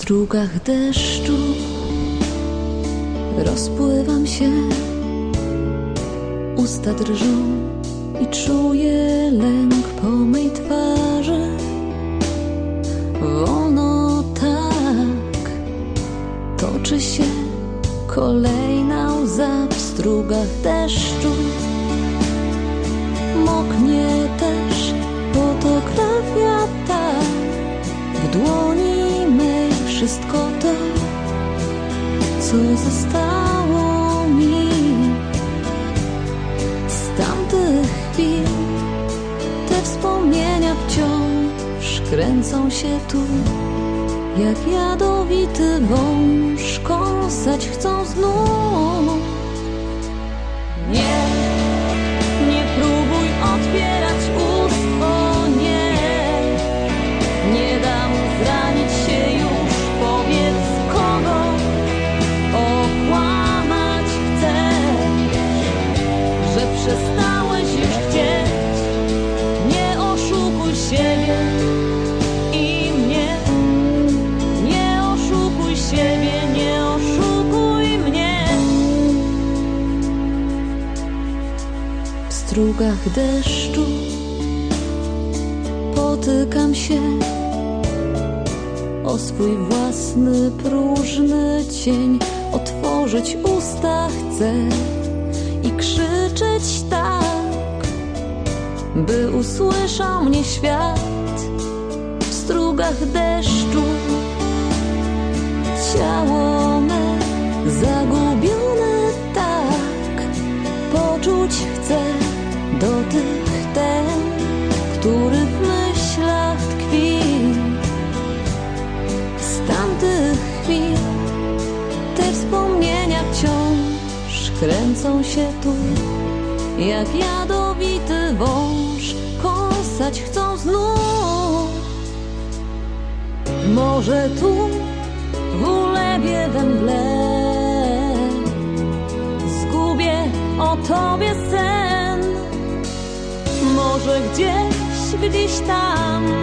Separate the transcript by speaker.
Speaker 1: strugach deszczu rozpływam się, usta drżą i czuję lęk po mej twarzy. Wolno tak toczy się kolejna łza w strugach deszczu. Moknie wszystko to, co zostało mi z tamtych chwil. Te wspomnienia wciąż kręcą się tu, jak jadowity wąż, kąsać chcą znów. Strugach deszczu potykam się o swój własny próżny cień. Otworzyć usta chcę i krzyczeć tak, by usłyszał mnie świat w strugach deszczu. Ciało kręcą się tu, jak jadowity wąż, kąsać chcą znów. Może tu w ulebie we mgle zgubię o tobie sen. Może gdzieś, gdzieś tam